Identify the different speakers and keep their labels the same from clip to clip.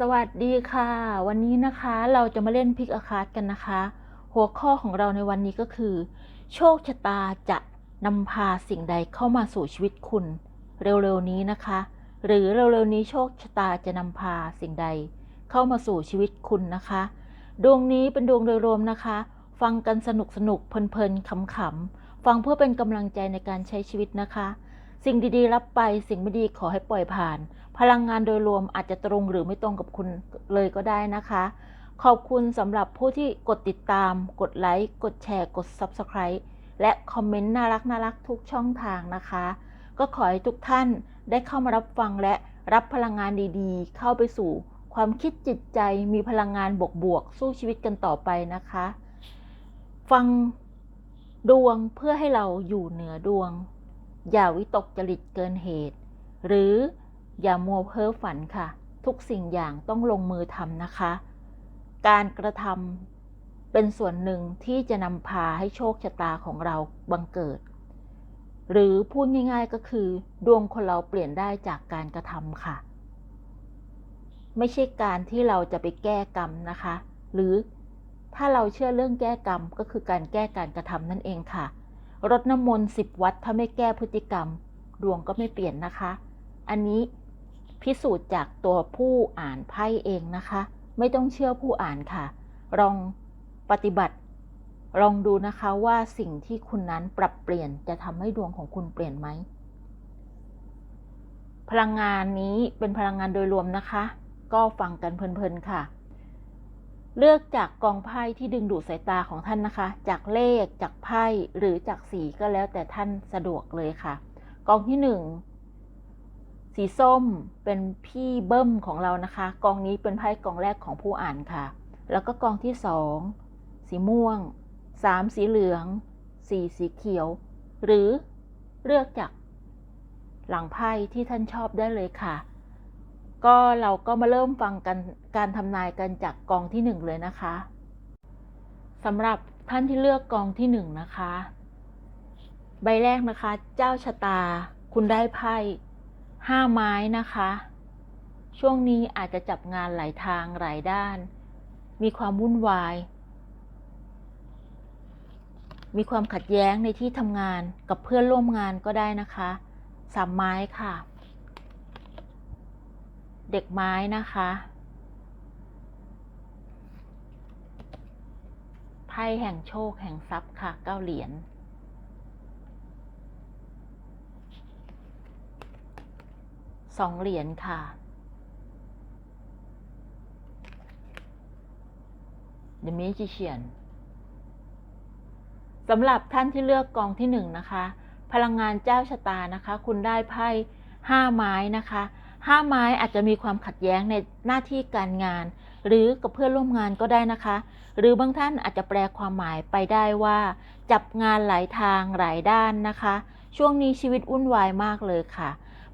Speaker 1: สวัสดีค่ะ วันนี้นะคะเราจะมาเล่นพิกอาคาดกันนะคะ หัวข้อของเราในวันนี้ก็คือ โชคชะตาจะนำพาสิ่งใดเข้ามาสู่ชีวิตคุณ เร็วๆนี้นะคะ หรือเร็วๆนี้โชคชะตาจะนำพาสิ่งใด เข้ามาสู่ชีวิตคุณนะคะ ดวงนี้เป็นดวงโดยรวมนะคะ ฟังกันสนุกสนุกเพลินๆขำๆฟังเพื่อเป็นกำลังใจในการใช้ชีวิตนะคะ สิ่งดีๆรับไปสิ่งไม่ดีขอให้ปล่อยผ่าน พลังงานโดยรวมอาจจะตรงหรือไม่ตรงกับคุณเลยก็ได้นะคะ ขอบคุณสำหรับผู้ที่กดติดตาม กดไลค์ กดแชร์ กด Subscribe และคอมเมนต์น่ารักน่ารักทุกช่องทางนะคะ ก็ขอให้ทุกท่านได้เข้ามารับฟังและรับพลังงานดีๆ เข้าไปสู่ความคิดจิตใจมีพลังงานบวกๆสู้ชีวิตกันต่อไปนะคะ ฟังดวงเพื่อให้เราอยู่เหนือดวง อย่าวิตกจริตเกินเหตุ หรือ อย่ามัวเพ้อฝันค่ะ ทุกสิ่งอย่างต้องลงมือทำนะคะ การกระทำเป็นส่วนหนึ่งที่จะนำพาให้โชคชะตาของเราบังเกิด หรือพูดง่าย ๆก็คือ ดวงคนเราเปลี่ยนได้จากการกระทำค่ะ ไม่ใช่การที่เราจะไปแก้กรรมนะคะ หรือถ้าเราเชื่อเรื่องแก้กรรมก็คือการแก้การกระทำนั่นเองค่ะรดน้ำมนต์สิบวัดถ้าไม่แก้พฤติกรรม ดวงก็ไม่เปลี่ยนนะคะ อันนี้ พิสูจน์จากตัวผู้อ่านไพ่เองนะคะ ไม่ต้องเชื่อผู้อ่านค่ะ ลองปฏิบัติ ลองดูนะคะว่าสิ่งที่คุณนั้นปรับเปลี่ยนจะทำให้ดวงของคุณเปลี่ยนไหม พลังงานนี้เป็นพลังงานโดยรวมนะคะ ก็ฟังกันเพลินๆค่ะ เลือกจากกองไพ่ที่ดึงดูดสายตาของท่านนะคะ จากเลขจากไพ่หรือจากสีก็แล้วแต่ท่านสะดวกเลยค่ะ กองที่หนึ่ง สีส้มเป็นพี่เบิ้มของเรานะคะ กองนี้เป็นไพ่กองแรกของผู้อ่านค่ะ แล้วก็กองที่สองสีม่วงสามสีเหลืองสี่สีเขียว หรือเลือกจากหลังไพ่ที่ท่านชอบได้เลยค่ะ ก็เราก็มาเริ่มฟังกันการทำนายกันจากกองที่หนึ่งเลยนะคะสำหรับท่านที่เลือกกองที่หนึ่งนะคะ ใบแรกนะคะ เจ้าชะตา คุณได้ไพ่ ห้าไม้นะคะ ช่วงนี้อาจจะจับงานหลายทางหลายด้าน มีความวุ่นวาย มีความขัดแย้งในที่ทำงานกับเพื่อนร่วมงานก็ได้นะคะสามไม้ค่ะ เด็กไม้นะคะไพ่แห่งโชคแห่งทรัพย์ค่ะเก้าเหรียญ สองเหรียญค่ะ The Magician สำหรับท่านที่เลือกกองที่หนึ่งนะคะ พลังงานเจ้าชะตานะคะ คุณได้ไพ่ห้าไม้นะคะห้าไม้อาจจะมีความขัดแย้งในหน้าที่การงาน หรือกับเพื่อนร่วมงานก็ได้นะคะ หรือบางท่านอาจจะแปลความหมายไปได้ว่า จับงานหลายทางหลายด้านนะคะ ช่วงนี้ชีวิตวุ่นวายมากเลยค่ะ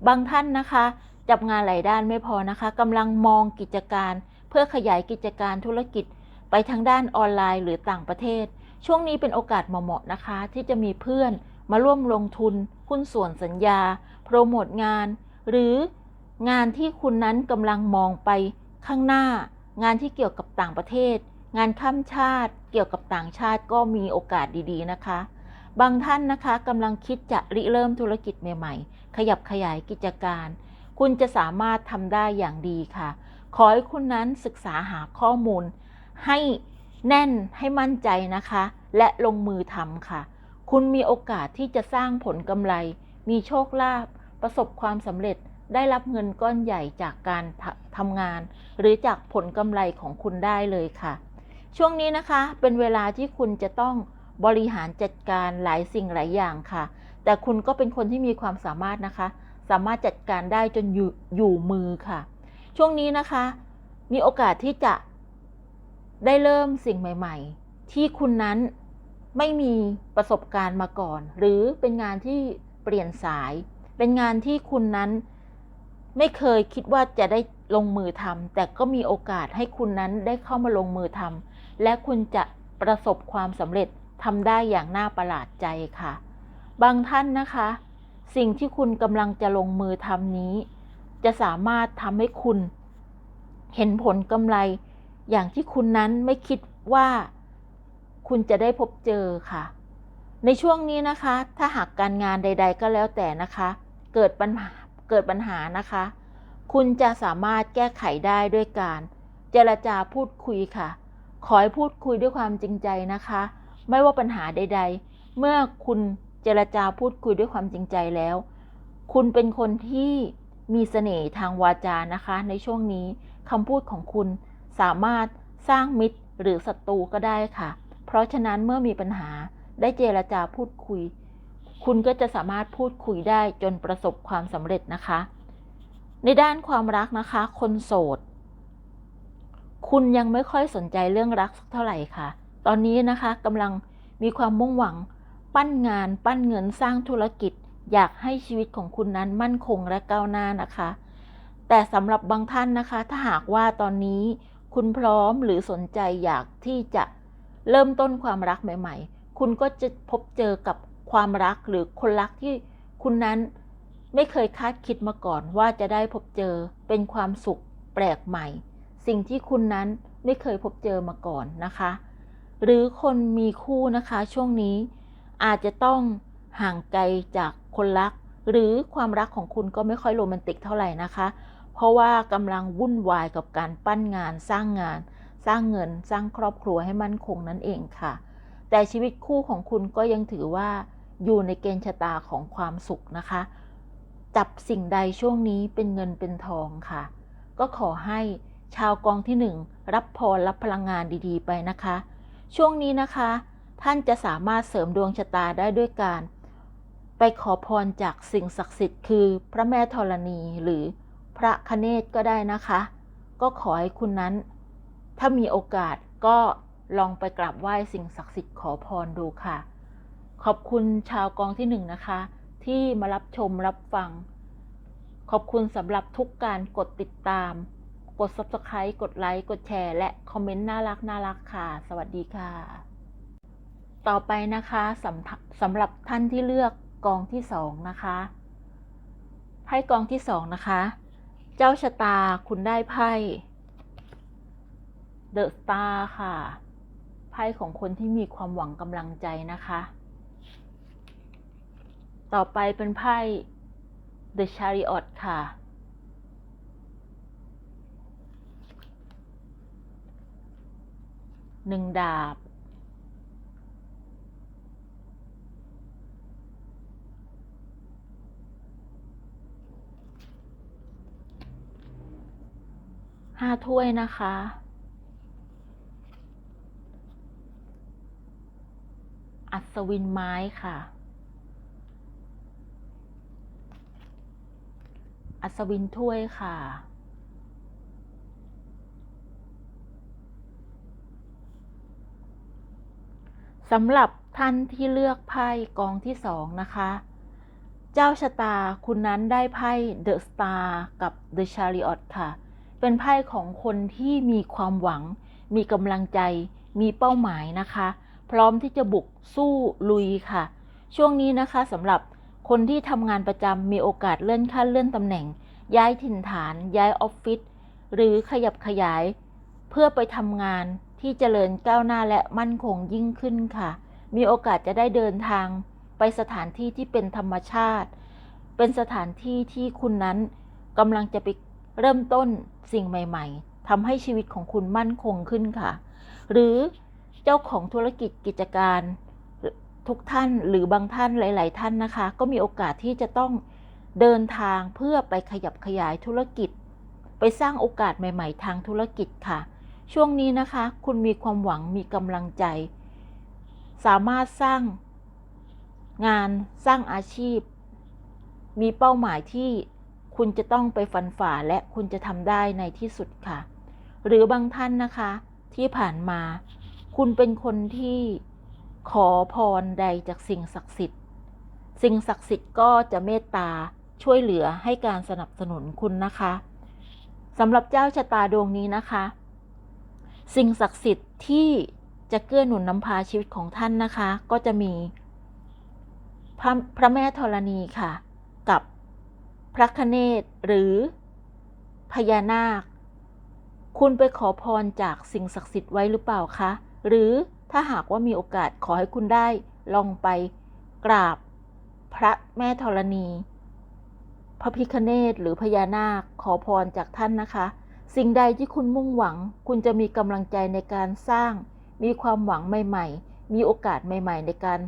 Speaker 1: บางท่านนะคะ จับงานหลายด้านไม่พอนะคะกำลังมองกิจการ เพื่อขยายกิจการธุรกิจ ไปทางด้านออนไลน์หรือต่างประเทศ ช่วงนี้เป็นโอกาสเหมาะๆนะคะ ที่จะมีเพื่อนมาร่วมลงทุนหุ้นส่วนสัญญา โปรโมทงาน หรืองานที่คุณนั้นกำลังมองไปข้างหน้า งานที่เกี่ยวกับต่างประเทศ งานข้ามชาติ เกี่ยวกับต่างชาติก็มีโอกาสดีๆนะคะ บางท่านนะคะกำลังคิดจะริเริ่มธุรกิจใหม่ๆ ขยับขยายกิจการ คุณจะสามารถทำได้อย่างดีค่ะ ขอให้คุณนั้นศึกษาหาข้อมูล ให้แน่นให้มั่นใจนะคะ และลงมือทำค่ะ คุณมีโอกาสที่จะสร้างผลกำไร มีโชคลาภประสบความสำเร็จได้รับเงินก้อนใหญ่จากการททำงาน หรือจากผลกำไรของคุณได้เลยค่ะ ช่วงนี้นะคะเป็นเวลาที่คุณจะต้อง บริหารจัดการหลายสิ่งหลายอย่างค่ะ แต่คุณก็เป็นคนที่มีความสามารถนะคะ สามารถจัดการได้จนอยู่อยู่มือค่ะ ช่วงนี้นะคะ มีโอกาสที่จะได้เริ่มสิ่งใหม่ ๆ ที่คุณนั้นไม่มีประสบการณ์มาก่อน หรือเป็นงานที่เปลี่ยนสาย เป็นงานที่คุณนั้นไม่เคยคิดว่าจะได้ลงมือทำแต่ก็มีโอกาสให้คุณนั้นได้เข้ามาลงมือทำและคุณจะประสบความสำเร็จ ทำได้อย่างน่าประหลาดใจค่ะ บางท่านนะคะ สิ่งที่คุณกำลังจะลงมือทำนี้ จะสามารถทำให้คุณ เห็นผลกำไร อย่างที่คุณนั้นไม่คิดว่า คุณจะได้พบเจอค่ะ ในช่วงนี้นะคะ ถ้าหากการงานใด ๆ ก็แล้วแต่นะคะ เกิดปัญหาเกิดปัญหานะคะ คุณจะสามารถแก้ไขได้ด้วยการ เจรจาพูดคุยค่ะ ขอให้พูดคุยด้วยความจริงใจนะคะ ไม่ว่าปัญหาใด ๆ เมื่อคุณเจรจาพูดคุยด้วยความจริงใจแล้ว คุณเป็นคนที่มีเสน่ห์ทางวาจานะคะ ในช่วงนี้คำพูดของคุณสามารถสร้างมิตรหรือศัตรูก็ได้ค่ะ เพราะฉะนั้นเมื่อมีปัญหาได้เจรจาพูดคุย คุณก็จะสามารถพูดคุยได้จนประสบความสำเร็จนะคะ ในด้านความรักนะคะ คนโสด คุณยังไม่ค่อยสนใจเรื่องรักสักเท่าไหร่ค่ะ ตอนนี้นะคะกำลังมีความมุ่งหวัง ปั้นงาน ปั้นเงินสร้างธุรกิจ อยากให้ชีวิตของคุณนั้นมั่นคงและก้าวหน้านะคะ แต่สำหรับบางท่านนะคะ ถ้าหากว่าตอนนี้คุณพร้อมหรือสนใจอยากที่จะเริ่มต้นความรักใหม่ ๆ คุณก็จะพบเจอกับความรักหรือคนรักที่คุณนั้นไม่เคยคาดคิดมาก่อนว่าจะได้พบเจอเป็นความสุขแปลกใหม่ สิ่งที่คุณนั้นไม่เคยพบเจอมาก่อนนะคะ หรือคนมีคู่นะคะช่วงนี้ อาจจะต้องห่างไกลจากคนรัก หรือความรักของคุณก็ไม่ค่อยโรแมนติกเท่าไหร่นะคะ เพราะว่ากำลังวุ่นวายกับการปั้นงานสร้างงาน สร้างเงินสร้างครอบครัวให้มั่นคงนั่นเองค่ะ แต่ชีวิตคู่ของคุณก็ยังถือว่าอยู่ในเกณฑ์ชะตาของความสุขนะคะ จับสิ่งใดช่วงนี้เป็นเงินเป็นทองค่ะ ก็ขอให้ชาวกองที่หนึ่งรับพรรับพลังงานดีๆ ไปนะคะ ช่วงนี้นะคะ ท่านจะสามารถเสริมดวงชะตาได้ด้วยการ ไปขอพรจากสิ่งศักดิ์สิทธิ์คือพระแม่ธรณีหรือพระคเนศก็ได้นะคะ ก็ขอให้คุณนั้น ถ้ามีโอกาสก็ลองไปกราบไหว้สิ่งศักดิ์สิทธิ์ขอพรดูค่ะ ขอบคุณชาวกองที่หนึ่งนะคะ ที่มารับชมรับฟัง ขอบคุณสำหรับทุกการกดติดตาม กด subscribe กดไลค์กดแชร์ และคอมเมนต์น่ารักน่ารักค่ะ สวัสดีค่ะ ต่อไปนะคะสำสำหรับท่านที่เลือกกองที่สองนะคะไพ่กองที่สองนะคะ เจ้าชะตาคุณได้ไพ่เดอะสตาร์ค่ะ ไพ่ของคนที่มีความหวังกำลังใจนะคะ ต่อไปเป็นไพ่ The Chariot ค่ะ หนึ่งดาบ ห้าถ้วยนะคะ อัศวินไม้ค่ะ อัศวินถ้วยค่ะ สำหรับท่านที่เลือกไพ่กองที่สองนะคะ เจ้าชะตาคุณนั้นได้ไพ่เดอะสตาร์กับ The Chariot ค่ะ เป็นไพ่ของคนที่มีความหวัง มีกำลังใจ มีเป้าหมายนะคะ พร้อมที่จะบุกสู้ลุยค่ะ ช่วงนี้นะคะสำหรับคนที่ทำงานประจำมีโอกาสเลื่อนขั้นเลื่อนตำแหน่ง ย้ายถิ่นฐาน ย้ายออฟฟิศหรือขยับขยาย เพื่อไปทำงาน ที่เจริญก้าวหน้าและมั่นคงยิ่งขึ้นค่ะ มีโอกาสจะได้เดินทางไปสถานที่ที่เป็นธรรมชาติ เป็นสถานที่ที่คุณนั้นกำลังจะไปเริ่มต้นสิ่งใหม่ ๆทำให้ชีวิตของคุณมั่นคงขึ้นค่ะ หรือเจ้าของธุรกิจกิจการทุกท่านหรือบางท่านหลาย ๆ ท่านนะคะ ก็มีโอกาสที่จะต้องเดินทางเพื่อไปขยับขยายธุรกิจ ไปสร้างโอกาสใหม่ ๆ ทางธุรกิจค่ะ ช่วงนี้นะคะ คุณมีความหวังมีกำลังใจ สามารถสร้างงานสร้างอาชีพ มีเป้าหมายที่คุณจะต้องไปฟันฝ่าและคุณจะทำได้ในที่สุดค่ะ หรือบางท่านนะคะที่ผ่านมา คุณเป็นคนที่ขอพรใดจากสิ่งศักดิ์สิทธิ์ สิ่งศักดิ์สิทธิ์ก็จะเมตตาช่วยเหลือให้การสนับสนุนคุณนะคะสำหรับเจ้าชะตาดวงนี้นะคะ สิ่งศักดิ์สิทธิ์ที่จะเกื้อหนุนนำพาชีวิตของท่านนะคะ ก็จะมี พระพระแม่ธรณีค่ะ กับพระคเนศหรือพญานาค คุณไปขอพรจากสิ่งศักดิ์สิทธิ์ไว้หรือเปล่าคะ หรือถ้าหากว่ามีโอกาสขอให้คุณได้ลองไปกราบพระแม่ธรณี พระพิคเนตหรือพญานาคขอพรจากท่านนะคะ สิ่งใดที่คุณมุ่งหวัง คุณจะมีกำลังใจในการสร้าง มีความหวังใหม่ ๆ มีโอกาสใหม่ ๆ ในการ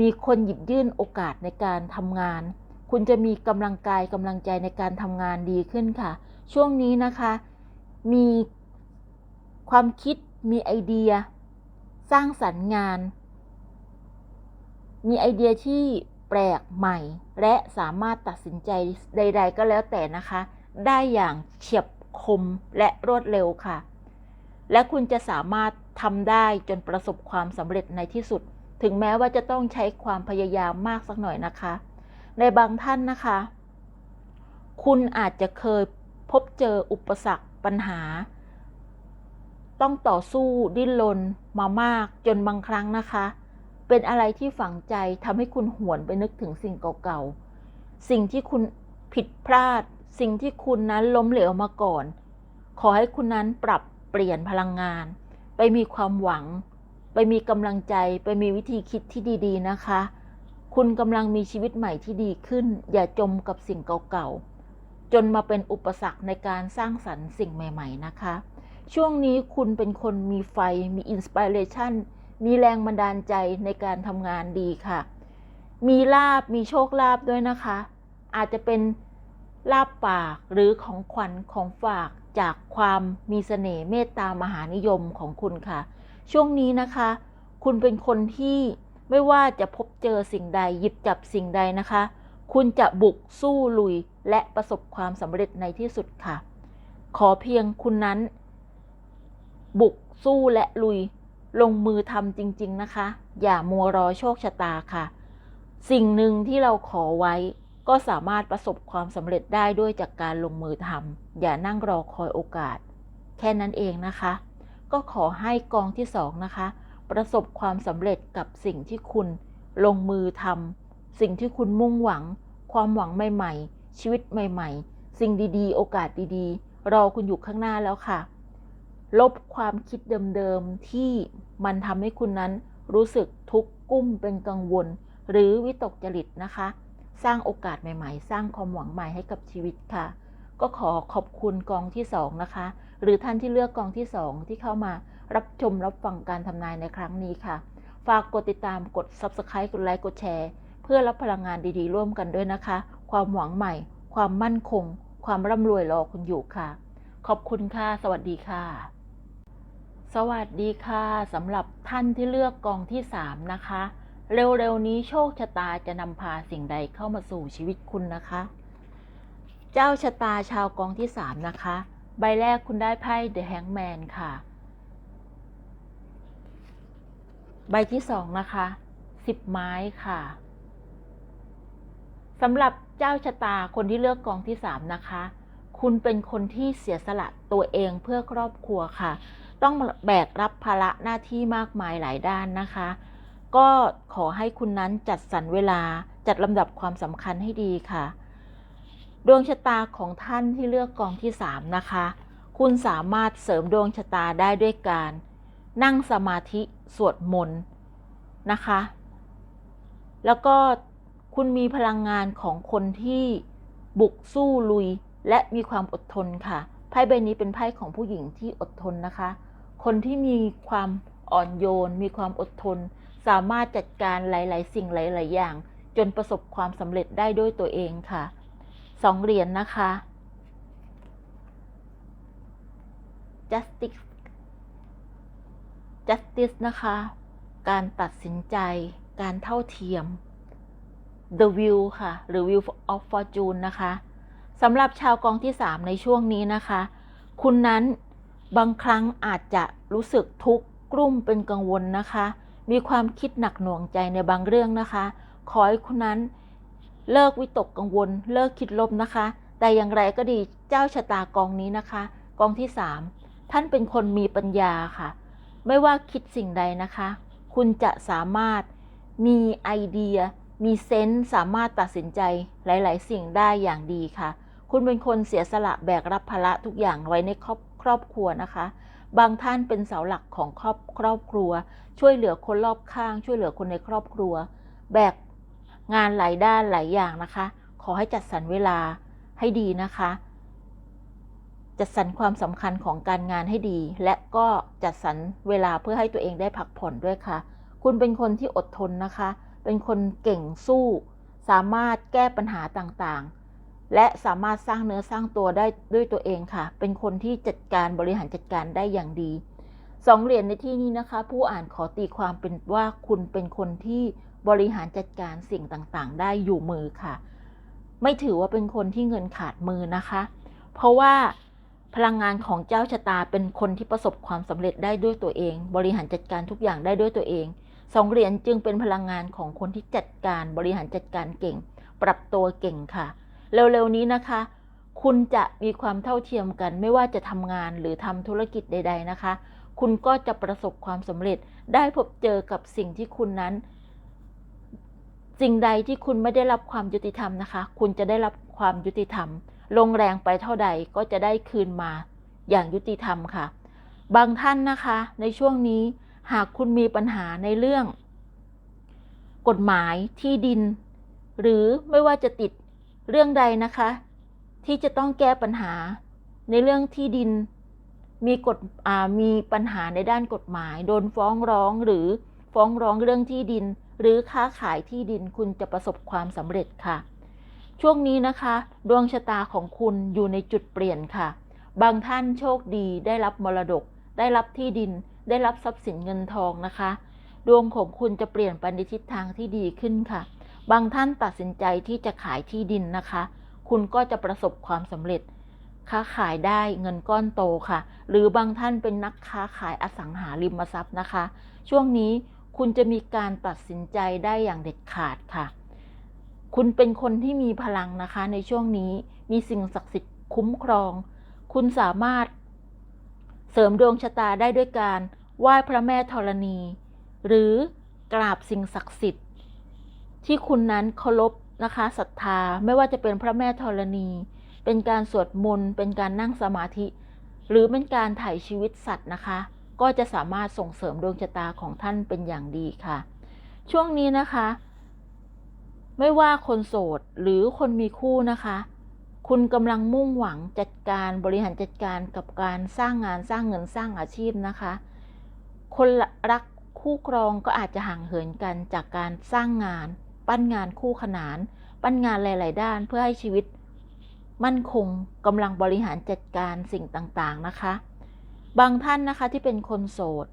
Speaker 1: มีคนหยิบยื่นโอกาสในการทำงาน คุณจะมีกำลังกายกำลังใจในการทำงานดีขึ้นค่ะ ช่วงนี้นะคะ มีความคิด มีไอเดีย สร้างสรรค์งาน มีไอเดียที่แปลกใหม่ และสามารถตัดสินใจใด ๆ ก็แล้วแต่นะคะ ได้อย่างเฉียบ คมและรวดเร็วค่ะ และคุณจะสามารถทำได้จนประสบความสำเร็จในที่สุด ถึงแม้ว่าจะต้องใช้ความพยายามมากสักหน่อยนะคะ ในบางท่านนะคะ คุณอาจจะเคยพบเจออุปสรรคปัญหา ต้องต่อสู้ดิ้นรนมามากจนบางครั้งนะคะ เป็นอะไรที่ฝังใจทำให้คุณหวนไปนึกถึงสิ่งเก่าๆ สิ่งที่คุณผิดพลาด สิ่งที่คุณนั้นล้มเหลวมาก่อน ขอให้คุณนั้นปรับเปลี่ยนพลังงาน ไปมีความหวัง ไปมีกำลังใจ ไปมีวิธีคิดที่ดี ๆ นะคะ คุณกำลังมีชีวิตใหม่ที่ดีขึ้น อย่าจมกับสิ่งเก่าๆ จนมาเป็นอุปสรรคในการสร้างสรรค์สิ่งใหม่ ๆ นะคะ ช่วงนี้คุณเป็นคนมีไฟ มีอินสปิเรชันมีแรงบันดาลใจในการทำงานดีค่ะ มีลาบ มีโชคลาภด้วยนะคะ อาจจะเป็น ลาบปากหรือของขวัญของฝากจากความมีเสน่ห์เมตตามหานิยมของคุณค่ะ ช่วงนี้นะคะ คุณเป็นคนที่ไม่ว่าจะพบเจอสิ่งใดหยิบจับสิ่งใดนะคะ คุณจะบุกสู้ลุยและประสบความสำเร็จในที่สุดค่ะ ขอเพียงคุณนั้น บุกสู้และลุย ลงมือทำจริง ๆนะคะ อย่ามัวรอโชคชะตาค่ะ สิ่งหนึ่งที่เราขอไว้ ก็สามารถประสบความสำเร็จได้ด้วยจากการลงมือทำอย่านั่งรอคอยโอกาส แค่นั้นเองนะคะ ก็ขอให้กองที่สองนะคะ ประสบความสำเร็จกับสิ่งที่คุณลงมือทำสิ่งที่คุณมุ่งหวัง ความหวังใหม่ๆ ชีวิตใหม่ๆ สิ่งดีๆ โอกาสดีๆ รอคุณอยู่ข้างหน้าแล้วค่ะ ลบความคิดเดิมๆ ที่มันทำให้คุณนั้นรู้สึกทุกข์กุ้มเป็นกังวล หรือวิตกจริตนะคะ สร้างโอกาสใหม่ๆ สร้างความหวังใหม่ให้กับชีวิตค่ะ ก็ขอขอบคุณกองที่ 2 นะคะ หรือท่านที่เลือกกองที่ 2 ที่เข้ามารับชมรับฟังการทำนายในครั้งนี้ค่ะ ฝากกดติดตามกด Subscribe กดไลค์กดแชร์ เพื่อรับพลังงานดีๆ ร่วมกันด้วยนะคะ ความหวังใหม่ ความมั่นคง ความร่ำรวยรอคุณอยู่ค่ะ ขอบคุณค่ะ สวัสดีค่ะ สวัสดีค่ะสำหรับท่านที่เลือกกองที่ 3 นะคะ เร็วๆนี้โชคชะตาจะนำพาสิ่งใดเข้ามาสู่ชีวิตคุณนะคะ เจ้าชะตาชาวกองที่3นะคะ ใบแรกคุณได้ไพ่ The Hangman ค่ะ ใบที่2นะคะ10ไม้ค่ะสำหรับเจ้าชะตาคนที่เลือกกองที่3นะคะ คุณเป็นคนที่เสียสละตัวเองเพื่อครอบครัวค่ะ ต้องแบกรับภาระหน้าที่มากมายหลายด้านนะคะ ก็ขอให้คุณนั้นจัดสรรเวลาจัดลำดับความสำคัญให้ดีค่ะ ดวงชะตาของท่านที่เลือกกองที่ 3 นะคะ คุณสามารถเสริมดวงชะตาได้ด้วยการ นั่งสมาธิสวดมนต์นะคะ แล้วก็คุณมีพลังงานของคนที่บุกสู้ลุยและมีความอดทนค่ะไพ่ใบนี้เป็นไพ่ของผู้หญิงที่อดทนนะคะ คนที่มีความอ่อนโยน มีความอดทน สามารถจัดการหลาย ๆ สิ่งหลาย ๆ อย่าง จนประสบความสำเร็จได้ด้วยตัวเองค่ะสองเหรียญนนะคะ justice justice นะคะ การตัดสินใจ การเท่าเทียม the view ค่ะ หรือ view of fortune นะคะสำหรับชาวกองที่ 3 ในช่วงนี้นะคะ คุณนั้นบางครั้งอาจจะรู้สึกทุกข์กลุ้มเป็นกังวลนะคะ มีความคิดหนักหน่วงใจในบางเรื่องนะคะ ขอให้คุณนั้นเลิกวิตกกังวล เลิกคิดลบนะคะ แต่อย่างไรก็ดีเจ้าชะตากองนี้นะคะ กองที่ 3 ท่านเป็นคนมีปัญญาค่ะ ไม่ว่าคิดสิ่งใดนะคะ คุณจะสามารถมีไอเดีย มีเซนส์สามารถตัดสินใจหลาย ๆ สิ่งได้อย่างดีค่ะ คุณเป็นคนเสียสละแบกรับภาระทุกอย่างไว้ในครอบครอบครัวนะคะ บางท่านเป็นเสาหลักของครอบครอบครัว ช่วยเหลือคนรอบข้าง ช่วยเหลือคนในครอบครัว แบกงานหลายด้านหลายอย่างนะคะ ขอให้จัดสรรเวลาให้ดีนะคะ จัดสรรความสำคัญของการงานให้ดี และก็จัดสรรเวลาเพื่อให้ตัวเองได้พักผ่อนด้วยค่ะ คุณเป็นคนที่อดทนนะคะ เป็นคนเก่งสู้ สามารถแก้ปัญหาต่างๆ และสามารถสร้างเนื้อสร้างตัวได้ด้วยตัวเองค่ะ เป็นคนที่จัดการบริหารจัดการได้อย่างดีสองเหรียญในที่นี้นะคะ ผู้อ่านขอตีความเป็นว่าคุณเป็นคนที่บริหารจัดการสิ่งต่างๆ ได้อยู่มือค่ะ ไม่ถือว่าเป็นคนที่เงินขาดมือนะคะ เพราะว่าพลังงานของเจ้าชะตาเป็นคนที่ประสบความสำเร็จได้ด้วยตัวเอง บริหารจัดการทุกอย่างได้ด้วยตัวเองสองเหรียญจึงเป็นพลังงานของคนที่จัดการบริหารจัดการเก่ง ปรับตัวเก่งค่ะ เร็วๆนี้นะคะ คุณจะมีความเท่าเทียมกัน ไม่ว่าจะทำงานหรือทำธุรกิจใด ๆนะคะ คุณก็จะประสบความสำเร็จได้พบเจอกับสิ่งที่คุณนั้น สิ่งใดที่คุณไม่ได้รับความยุติธรรมนะคะ คุณจะได้รับความยุติธรรม ลงแรงไปเท่าใดก็จะได้คืนมาอย่างยุติธรรมค่ะ บางท่านนะคะ ในช่วงนี้หากคุณมีปัญหาในเรื่อง กฎหมายที่ดิน หรือไม่ว่าจะติด เรื่องใดนะคะ ที่จะต้องแก้ปัญหาในเรื่องที่ดินมีกฎมีปัญหาในด้านกฎหมาย โดนฟ้องร้องหรือฟ้องร้องเรื่องที่ดิน หรือค้าขายที่ดินคุณจะประสบความสำเร็จค่ะ ช่วงนี้นะคะ ดวงชะตาของคุณอยู่ในจุดเปลี่ยนค่ะ บางท่านโชคดีได้รับมรดก ได้รับที่ดิน ได้รับทรัพย์สินเงินทองนะคะ ดวงของคุณจะเปลี่ยนไปในทิศทางที่ดีขึ้นค่ะ บางท่านตัดสินใจที่จะขายที่ดินนะคะ คุณก็จะประสบความสำเร็จ ค้าขายได้เงินก้อนโตค่ะ หรือบางท่านเป็นนักค้าขายอสังหาริมทรัพย์นะคะ ช่วงนี้คุณจะมีการตัดสินใจได้อย่างเด็ดขาดค่ะ คุณเป็นคนที่มีพลังนะคะ ในช่วงนี้มีสิ่งศักดิ์สิทธิ์คุ้มครอง คุณสามารถเสริมดวงชะตาได้ด้วยการไหว้พระแม่ธรณี หรือกราบสิ่งศักดิ์สิทธิ์ ที่คุณนั้นเคารพนะคะศรัทธาไม่ว่าจะเป็นพระแม่ธรณี เป็นการสวดมนต์เป็นการนั่งสมาธิ หรือเป็นการถ่ายชีวิตสัตว์นะคะ ก็จะสามารถส่งเสริมดวงชะตาของท่านเป็นอย่างดีค่ะ ช่วงนี้นะคะ ไม่ว่าคนโสดหรือคนมีคู่นะคะ คุณกำลังมุ่งหวังจัดการบริหารจัดการกับการสร้างงานสร้างเงินสร้างอาชีพนะคะ คนรักคู่ครองก็อาจจะห่างเหินกันจากการสร้างงาน ปั้นงานคู่ขนาน ปั้นงานหลาย ๆ ด้านเพื่อให้ชีวิต มั่นคงกำลังบริหารจัดการสิ่งต่าง ๆ นะคะ บางท่านนะคะที่เป็นคนโสด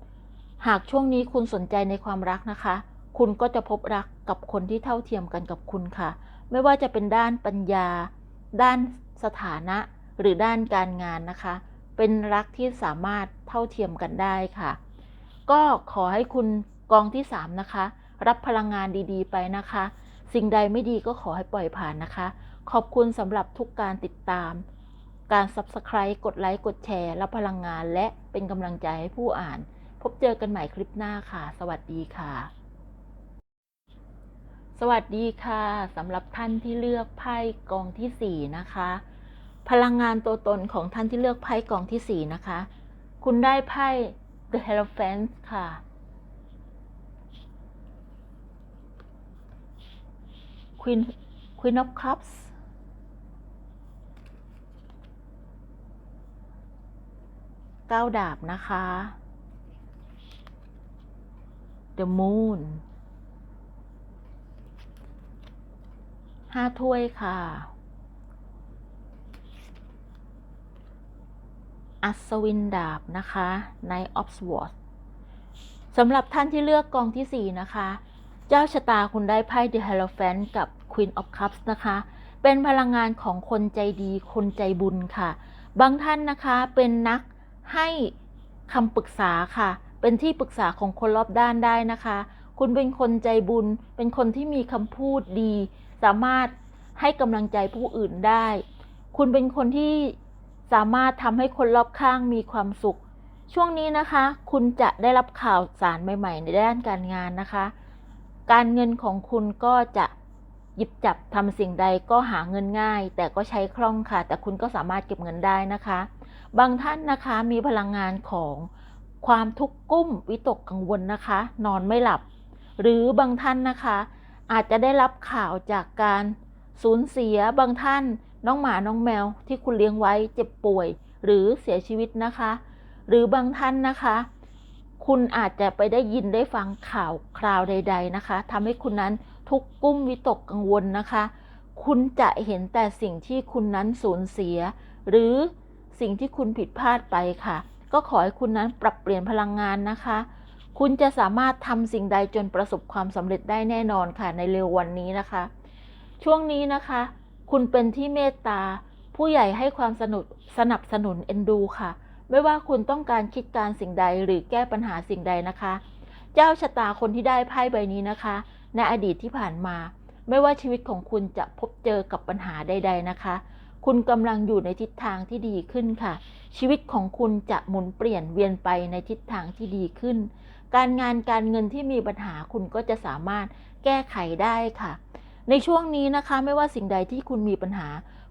Speaker 1: หากช่วงนี้คุณสนใจในความรักนะคะ คุณก็จะพบรักกับคนที่เท่าเทียมกันกับคุณค่ะ ไม่ว่าจะเป็นด้านปัญญา ด้านสถานะหรือด้านการงานนะคะ เป็นรักที่สามารถเท่าเทียมกันได้ค่ะ ก็ขอให้คุณกองที่ 3 นะคะ รับพลังงานดีๆ ไปนะคะ สิ่งใดไม่ดีก็ขอให้ปล่อยผ่านนะคะ ขอบคุณสำหรับทุกการติดตาม การ Subscribe กดไลค์กดแชร์ รับพลังงานและเป็นกำลังใจให้ผู้อ่าน พบเจอกันใหม่คลิปหน้าค่ะ สวัสดีค่ะ สวัสดีค่ะสำหรับท่านที่เลือกไพ่กองที่ 4 นะคะ พลังงานตัวตนของท่านที่เลือกไพ่กองที่ 4 นะคะ คุณได้ไพ่ The Hierophant ค่ะ Queen Queen of Cups เก้าดาบนะคะ The Moon ห้าถ้วยค่ะ อัศวินดาบนะคะ Knight of Swords สำหรับท่านที่เลือกกองที่ 4 นะคะ เจ้าชะตาคุณได้ไพ่ The Hierophant กับ Queen of Cups นะคะ เป็นพลังงานของคนใจดีคนใจบุญค่ะ บางท่านนะคะเป็นนักให้คำปรึกษาค่ะ เป็นที่ปรึกษาของคนรอบด้านได้นะคะ คุณเป็นคนใจบุญ เป็นคนที่มีคำพูดดี สามารถให้กำลังใจผู้อื่นได้ คุณเป็นคนที่สามารถทำให้คนรอบข้างมีความสุข ช่วงนี้นะคะ คุณจะได้รับข่าวสารใหม่ ๆ ในด้านการงานนะคะ การเงินของคุณก็จะ หยิบจับทำสิ่งใดก็หาเงินง่าย แต่ก็ใช้คล่องค่ะ แต่คุณก็สามารถเก็บเงินได้นะคะ บางท่านนะคะมีพลังงานของความทุกข์กุ้มวิตกกังวลนะคะ นอนไม่หลับ หรือบางท่านนะคะ อาจจะได้รับข่าวจากการสูญเสียบางท่าน น้องหมาน้องแมวที่คุณเลี้ยงไว้เจ็บป่วย หรือเสียชีวิตนะคะ หรือบางท่านนะคะ คุณอาจจะไปได้ยินได้ฟังข่าวคราวใด ๆนะคะทำให้คุณนั้น ทุกกุ้มวิตกกังวลนะคะ คุณจะเห็นแต่สิ่งที่คุณนั้นสูญเสีย หรือสิ่งที่คุณผิดพลาดไปค่ะ ก็ขอให้คุณนั้นปรับเปลี่ยนพลังงานนะคะ คุณจะสามารถทำสิ่งใดจนประสบความสำเร็จได้แน่นอนค่ะ ในเร็ววันนี้นะคะ ช่วงนี้นะคะ คุณเป็นที่เมตตา ผู้ใหญ่ให้ความสนุกสนับสนุนเอ็นดูค่ะ ไม่ว่าคุณต้องการคิดการสิ่งใดหรือแก้ปัญหาสิ่งใดนะคะ เจ้าชะตาคนที่ได้ไพ่ใบนี้นะคะ ในอดีตที่ผ่านมา ไม่ว่าชีวิตของคุณจะพบเจอกับปัญหาใด ๆนะคะ คุณกำลังอยู่ในทิศทางที่ดีขึ้นค่ะ ชีวิตของคุณจะหมุนเปลี่ยนเวียนไปในทิศทางที่ดีขึ้น การงานการเงินที่มีปัญหาคุณก็จะสามารถแก้ไขได้ค่ะ ในช่วงนี้นะคะไม่ว่าสิ่งใดที่คุณมีปัญหา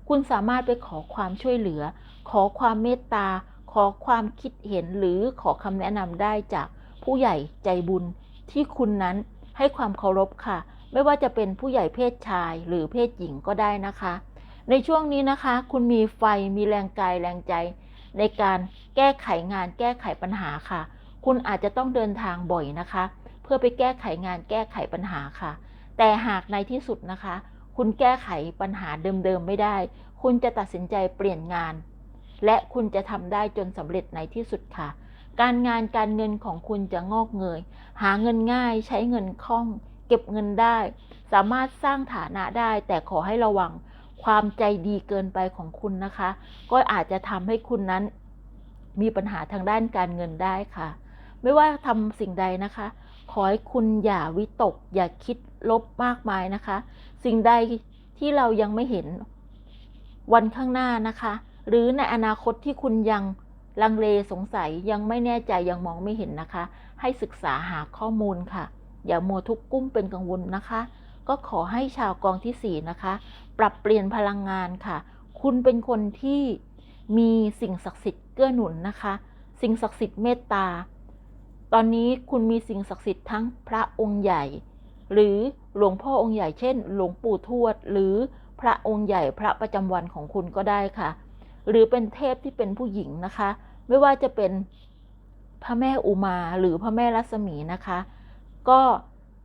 Speaker 1: คุณสามารถไปขอความช่วยเหลือ ขอความเมตตา ขอความคิดเห็นหรือขอคำแนะนำได้จากผู้ใหญ่ใจบุญที่คุณนั้น ให้ความเคารพค่ะ ไม่ว่าจะเป็นผู้ใหญ่เพศชายหรือเพศหญิงก็ได้นะคะ ในช่วงนี้นะคะ คุณมีไฟมีแรงกายแรงใจ ในการแก้ไขงานแก้ไขปัญหาค่ะ คุณอาจจะต้องเดินทางบ่อยนะคะ เพื่อไปแก้ไขงานแก้ไขปัญหาค่ะ แต่หากในที่สุดนะคะ คุณแก้ไขปัญหาเดิมๆไม่ได้ คุณจะตัดสินใจเปลี่ยนงาน และคุณจะทำได้จนสำเร็จในที่สุดค่ะ การงานการเงินของคุณจะงอกเงย หาเงินง่ายใช้เงินคล่อง เก็บเงินได้ สามารถสร้างฐานะได้ แต่ขอให้ระวังความใจดีเกินไปของคุณนะคะ ก็อาจจะทำให้คุณนั้น มีปัญหาทางด้านการเงินได้ค่ะ ไม่ว่าทำสิ่งใดนะคะ ขอให้คุณอย่าวิตก อย่าคิดลบมากมายนะคะ สิ่งใดที่เรายังไม่เห็นวันข้างหน้านะคะ หรือในอนาคตที่คุณยัง ลังเลสงสัยยังไม่แน่ใจยังมองไม่เห็นนะคะ ให้ศึกษาหาข้อมูลค่ะ อย่ามัวทุกกุ้มเป็นกังวลนะคะ ก็ขอให้ชาวกองที่ 4 นะคะ ปรับเปลี่ยนพลังงานค่ะ คุณเป็นคนที่มีสิ่งศักดิ์สิทธิ์เกื้อหนุนนะคะ สิ่งศักดิ์สิทธิ์เมตตา ตอนนี้คุณมีสิ่งศักดิ์สิทธิ์ทั้งพระองค์ใหญ่ หรือหลวงพ่อองค์ใหญ่เช่น หลวงปู่ทวด หรือพระองค์ใหญ่พระประจำวันของคุณก็ได้ค่ะ หรือเป็นเทพที่เป็นผู้หญิงนะคะ ไม่ว่าจะเป็นพระแม่อุมาหรือพระแม่รัศมีนะคะ ก็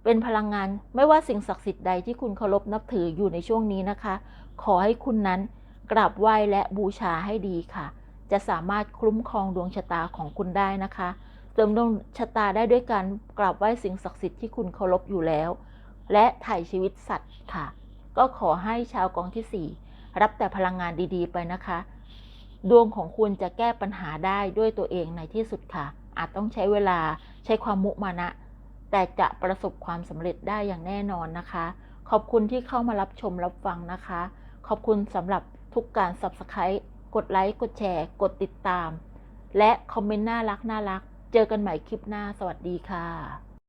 Speaker 1: เป็นพลังงานไม่ว่าสิ่งศักดิ์สิทธิ์ใดที่คุณเคารพนับถืออยู่ในช่วงนี้นะคะ ขอให้คุณนั้นกราบไหว้และบูชาให้ดีค่ะ จะสามารถคุ้มครองดวงชะตาของคุณได้นะคะเสริมดวงชะตาได้ด้วยการกราบไหว้สิ่งศักดิ์สิทธิ์ที่คุณเคารพอยู่แล้ว และถ่ายชีวิตสัตว์ค่ะ ก็ขอให้ชาวกองที่ 4 รับแต่พลังงานดีๆ ไปนะคะ ดวงของคุณจะแก้ปัญหาได้ด้วยตัวเองในที่สุดค่ะ อาจต้องใช้เวลาใช้ความมุมานะ แต่จะประสบความสำเร็จได้อย่างแน่นอนนะคะ ขอบคุณที่เข้ามารับชมรับฟังนะคะ ขอบคุณสำหรับทุกการ Subscribe กดไลค์ กดแชร์ กดติดตาม และคอมเมนต์น่ารักน่ารัก เจอกันใหม่คลิปหน้า สวัสดีค่ะ